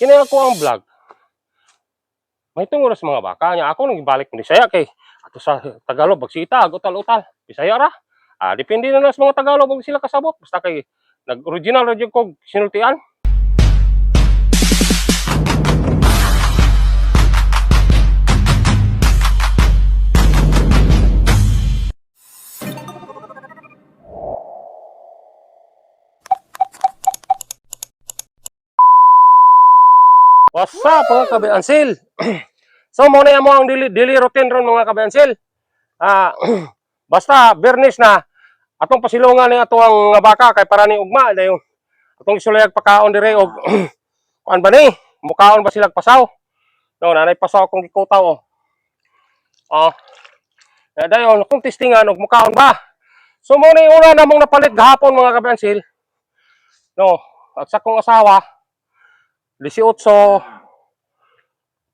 kini ako ang vlog. May tungod sa mga baka nya ako nang ibalik ni saya kay ato sa Tagalog bagsita utal-utal. Bisaya ra. Ah, depende na sa mga Tagalog pag sila kasabot basta kay nag-original ra jud ko sinultian. Up mga kabiansil? so muna mo ang daily, daily routine ron mga kabiansil. Ah, basta bernis na atong pasilungan ni ato ang baka kay para ni ugma dayon. Atong isulayag pakaon dire og kuan ba ni? Mukaon ba sila pasaw? No, nanay pasaw akong gikutaw oh. Oh. Eh, dayon kung testingan og mukaon ba? So mo ni una namong napalit gahapon mga kabiansil. No, at sa kong asawa 18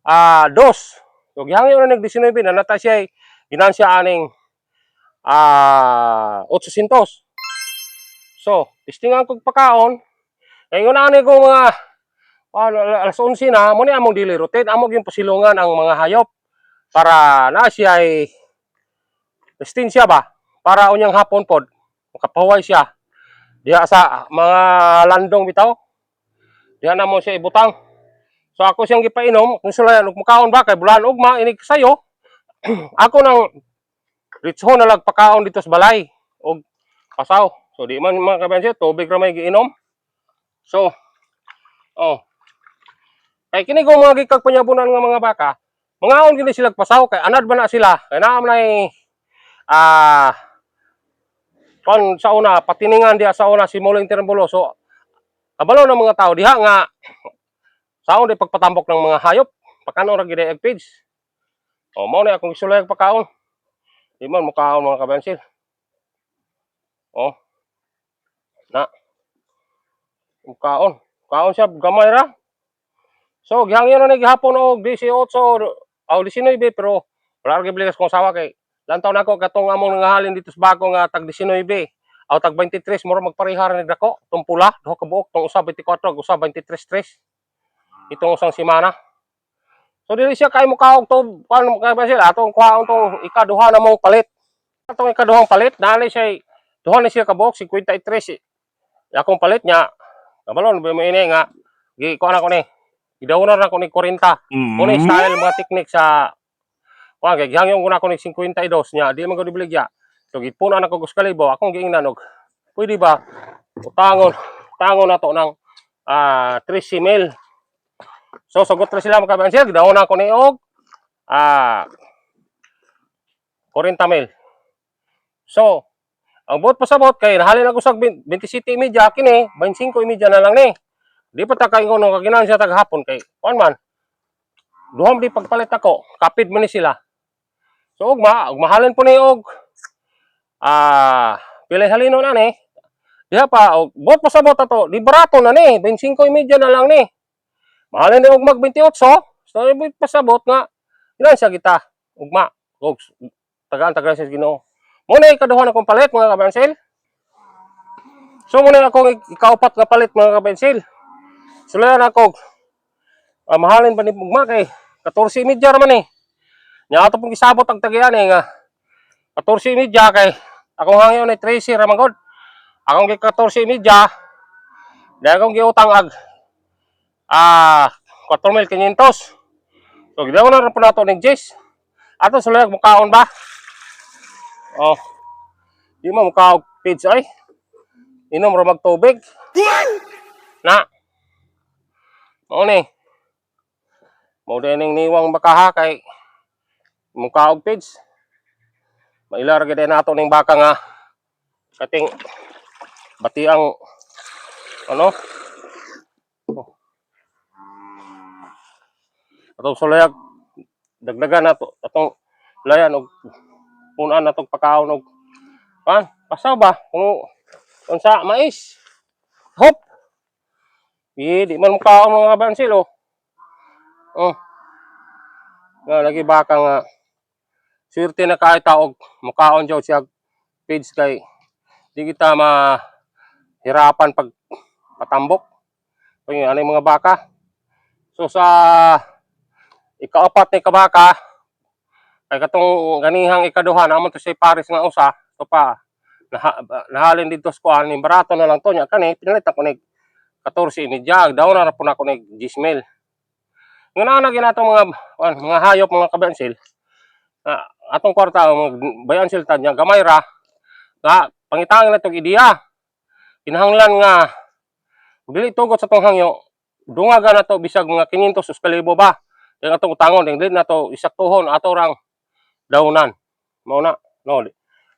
ah dos. So gihangyo na nag 19 na nata siya ay ginansya aning ah 800. So, tistingan kog pakaon. Ay una ani ko mga ah, alas 11 na mo among dili routine amog yung pasilungan ang mga hayop para na siya ay restin siya ba para unyang hapon pod makapahuway siya diha sa mga landong bitaw diha na mo siya ibutang So ako siyang gipainom, kung ug mukaon ba kay bulan ugma ini sayo. ako nang ritso na lag pakaon dito sa balay og pasaw. So di man mga kabensi tubig ra may giinom. So oh. Kay kini kung mga gikag panyabunan nga mga baka, mangaon gini sila pasaw kay anad ba na sila. Kay naa man ay ah kon sa una patiningan diha sa una simuling tirambulo. So kabalo ng mga tao diha nga Saon di pagpatambok ng mga hayop. Pakano ra gid page. O mao na akong isulay pagkaon. Di man mukaon mga kabensil. O. Na. Mukaon. Mukaon siya gamay ra. So gihangyo na ni gihapon og 18 aw 19 pero wala ra gibligas kong sawa kay lantaw na ako katong among nangahalin dito sa bago nga tag 19 aw tag 23 mura magparehara ni dako tong pula duha ka buok tong usa 24 ug usa 23 3 itong usang simana. So dili siya kay mukaog to kan kay ba sila atong kuhaon tong ikaduha na mong palit. Atong ikaduhang palit dali siya duha na siya ka box 53. eh. Akong palit niya kabalon ba mo ini nga gi ko na ko ni. Idawon na ko ni 40. Muna yung style mga technique sa Wa kay gihangyon ko na ko ni 52 niya, di man ko dibiligya. So gipunan ako gus kalibo, akong giingnan og pwede ba utangon tangon nato ng ah 13 mil So sugot ra sila mga kabansir, gidawon ako ni og ah 40 mil. So, ang buot pasabot kay nahalin ako sa 27 media kini, 25 media na lang ni. Di pa ta kay ngono kaginan siya tag hapon kay kuan man. Duham di pagpalit ako, kapid man ni sila. So ugma, ugmahalin po ni og ah pilay halino na ni. Diha pa og buot pasabot ato, di na ni, 25 media na lang ni. Mahalin ni og mag 28. So ibig pasabot nga ilan siya kita ugma og tagaan tagaan siya Ginoo. Mo na ikaduha akong palit mga kabensil. So mo na ako ikaupat nga palit mga kabensil. Sulayan ako ah, mahalin pa ni ugma kay 14 media raman eh. Nya ato pong isabot ang tagian eh nga 14 media kay akong hangyo ni Tracy raman god. Akong gi 14 media. Dahil akong giutang ag ah 4,500. So gidaw na po nato ning Jace. Ato sulayag mukaon ba? Oh. Di mo mukaog page ay. Inom ra mag tubig. Na. Mao ni. Mao din ning niwang bakaha kay mukaog page. Mailar gid nato ning baka nga. Kating bati ang ano? Atong sulayag dagdagan nato atong layan og punan natong pakaon og pan pasaw ba? Kung unsa mais. Hop! Di di man mukaon mga bansil oh. Oh. Nga lagi baka nga swerte na kahit taog mukaon jaw siya page kay di kita ma hirapan pag patambok kung ano yung mga baka? So sa ikaapat ni kabaka kay katong ganihang ikaduha namon to si Paris nga usa to pa naha, nahalin dito sa kuan ni barato na lang to nya kani pinalit ako ni 14 imidya daw na po na ako ni Gismel. Nga na ginato mga mga hayop mga kabansil na atong kwarta mga bayansil tad nya gamay ra nga pangitang na tong ideya kinahanglan nga dili tugot sa tong hangyo dungaga na to bisag mga 500 sus kalibo ba Yung atong utangon, yung na to isaktuhon ato rang daunan. Mao na, no.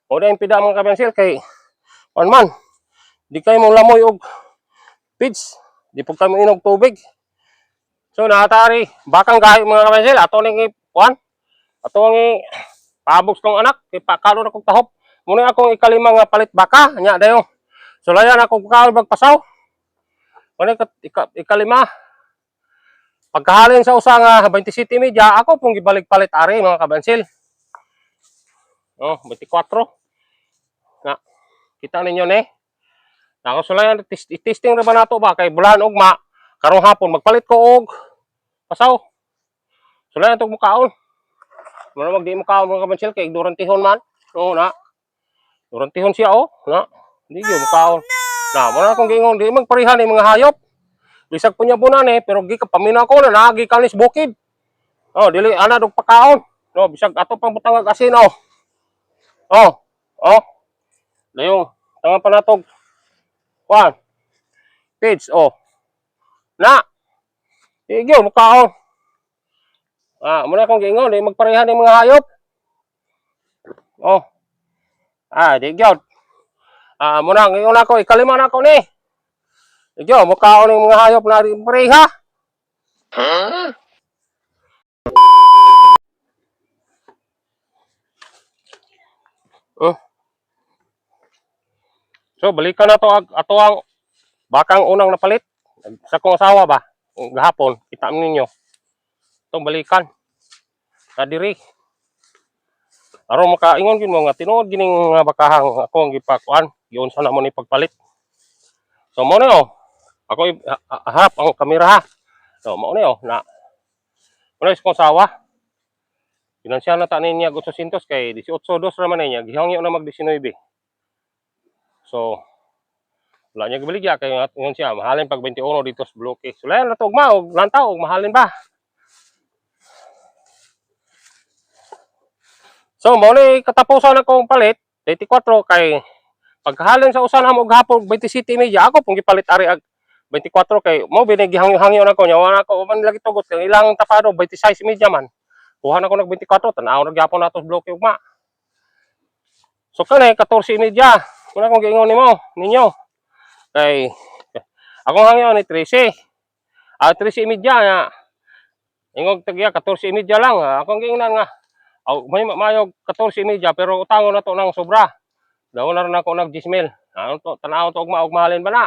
O da pida mga kabensil kay on man. Di kayo mong lamoy og pids. Di po kami inog tubig. So naatari, bakang gahi mga kabensil, ato ning kuan. Ato ang pabox kong anak, kay pakalo kong tahop. Muna akong ikalima nga palit baka, nya dayo. So layan ako kaal magpasaw. Muna ika- ika- ikalima, Pagkahalin sa usa nga 27 media, ako pong gibalik palit ari mga kabansil. Oh, 24. Na, kita ninyo ni. Ako sulayan testing ra ba nato ba kay bulan ugma karong hapon magpalit ko og pasaw. Sulayan tog mukaon. Mura mag di mukaon mga kabansil kay durantihon man. Oo na. Durantihon siya oh, na. Di gyud mukaon. Na, mura akong gingon di magparihan ni mga hayop. Bisag punya bunan eh, pero gi ka paminaw ko na nagi kanis bukid. Oh, dili ana dog pakaon. No, bisag ato pang butang asin oh. Oh, oh. Dayo, tangan pa natog. Kuan. Page oh. Na. Igyo mukaon. Ah, muna akong gingon, di magparehan ng mga hayop. Oh. Ah, di gyud. Ah, muna gingon ako, ikalima na ako ni. Ikaw, mukha ng mga hayop na rin pareha. Oh. So, balikan na to ato ang bakang unang napalit. Sa kong asawa ba? Gahapon, kita ninyo. Itong balikan. Na diri. Aron makaingon mo nga tinuod gining bakahang ako ang gipakuan. Giyon sana mo ni pagpalit. So mo na oh. Ako i- ha- ha- harap ang kamera ha. So, mao ni oh na. Wala is kong sawa. Finansya na ta niya 800 kay 18 dos raman niya. Gihangyo na mag 19. So, wala niya gibaligya kay ngon siya mahalin pag 21 dito sa bloke. So, layan na to ugma og lantaw og mahalin ba. So, mao ni katapusan akong palit 24 kay pagkahalin sa usan amo gahapon 27 media. Ako pong gipalit ari ag 24 kay mo binigihangyo-hangyo na ko nya wala ko man lagi tugot. Yung ilang tapado 26 media man. Kuha na ko nag 24 tanaw na gyapon nato bloke ugma. So kanay 14 media. Muna kong giingon nimo ninyo. Kay akong hangyo ni 13 ah 13 media nga ingog tagya 14 media lang. Ah, akong giingnan nga aw may mayog 14 media pero utangon na to ng sobra daw na rin ako nag gismil ano to tanaw to ugma ug mahalin ba na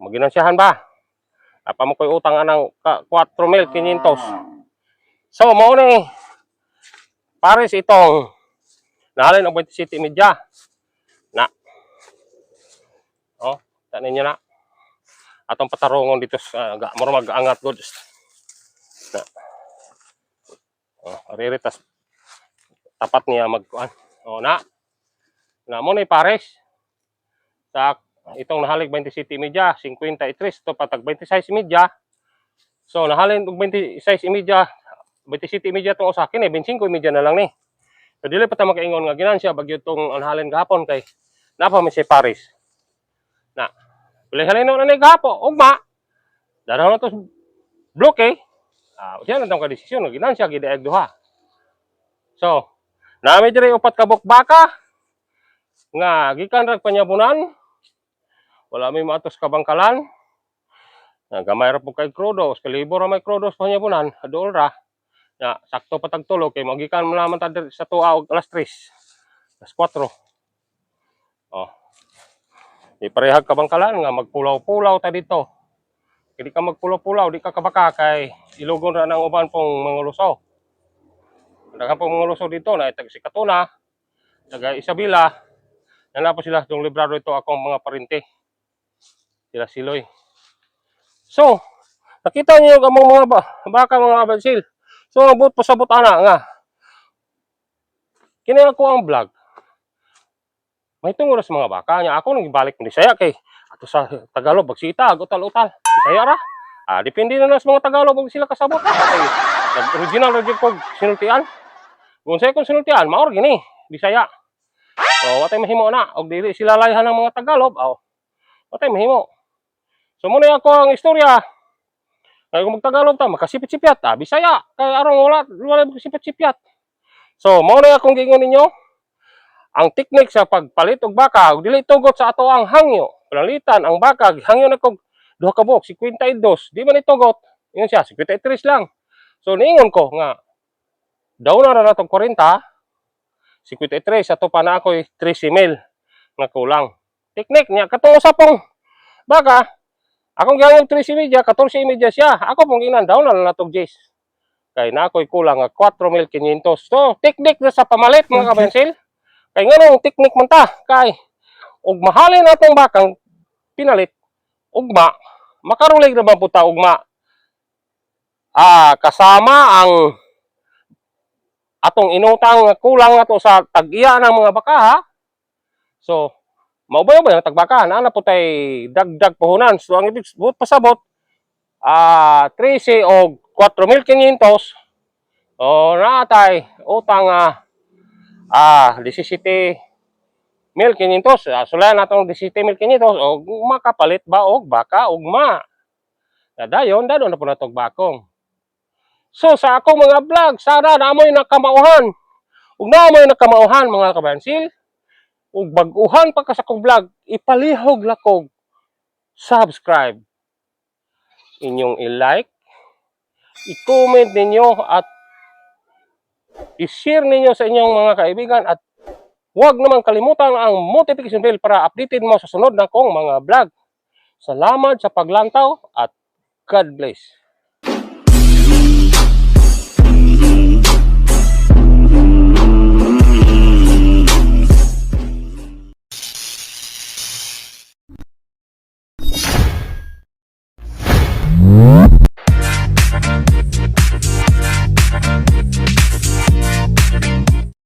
Maginansiyahan ba? Apa mo ko'y utang anang ka- 4,500. So, mo ni Paris itong nahalin ang 27 media. Na. Oh, tanin niyo na. Atong patarungon dito sa uh, mura mag-angat good. Na. Oh, ariritas tapat niya magkuan. Oh, na. Na mo ni Paris sa itong nahalig 27 media, 53 to patag 26 media. So nahalin og 26 media, 27 media tong usa kini 25 media na lang ni. So dili pa ta makaingon nga ginansya bagyo tong nahalin gahapon kay napa mi si Paris. Na. Pili halin na ni gapo, ugma. Daraw na to bloke. Ah, siya na tong kadesisyon nga ginansya gid ag duha. So, nami diri upat ka baka nga gikan rag panyabunan wala may maatos kabangkalan. Nga gamay ra po kay Krodos, kalibo ra may Krodos pa niya bunan, adol ra. Ya, sakto pa tagtulo kay magikan mo naman ta sa tuwa og alas 3. Alas 4. Oh. Di parehag kabangkalan nga magpulaw-pulaw ta dito. Kaya di ka magpulaw-pulaw, di ka kabaka kay ilugon ra ng uban pong mga lusaw. Daghang pong mga lusaw dito na itag si Katuna, taga Isabela, yan na po sila itong librado ito akong mga parinte sila siloy. So, Nakita niyo among mga ba, baka mga kabansil. So, ang but pasabot ana nga. Kini ako ang vlog. May tungod sa mga baka niya. Ako nang ibalik mo Bisaya kay ato sa Tagalog bagsita utal-utal. Bisaya ra. Ah, depende na lang sa mga Tagalog kung sila kasabot. Kay nag-original ra jud ko sinultian. Kung sa kung sinultian, maor gini Bisaya. So, watay mahimo na og dili sila layhan ng mga Tagalog. Aw. Watay mahimo. So muna ako ang istorya. Kaya kung magtagalog ta, makasipit-sipyat. Ah, Bisaya. Kaya arong wala, wala makasipit-sipyat. So, muna akong gingon ninyo. Ang teknik sa pagpalit og baka, ug dili tugot sa ato ang hangyo. Panalitan ang baka, hangyo na kog duha ka buok, 52. Di man itugot. Ingon siya, 53 lang. So, niingon ko nga, daw na ra natong 40, 53, sa to pa na ako'y 13 mil na kulang. Teknik niya, katong usapong baka, Akong gihangog 13 media, 14 media siya. Ako pong ginan daw na natog Jace. Kay na ako'y kulang nga 4,500. So, teknik na sa pamalit mga kabensil. Kay nga nung teknik man ta. Kay, ug mahalin atong bakang pinalit, ugma, makarulig naman po ta ugma. Ah, kasama ang atong inutang kulang ato sa tag-iya ng mga baka ha. So, Maubayo ba yung tagbaka? Na po tay dagdag puhunan. So, ang ibig sabihin, pasabot, ah 13 o 4,500. O, natay, utang ah, ah 17,500. Ah, sulayan natong 17,500. O, makapalit ba og baka ugma. Dayon, dado na po na tong bakong. So, sa akong mga vlog, sana namoy nakamauhan. Ug namoy nakamauhan, mga kabansil ug baguhan pa ka sa kong vlog, ipalihog lakog subscribe. Inyong i-like, i-comment ninyo at i-share ninyo sa inyong mga kaibigan at huwag naman kalimutan ang notification bell para updated mo sa sunod na kong mga vlog. Salamat sa paglantaw at God bless.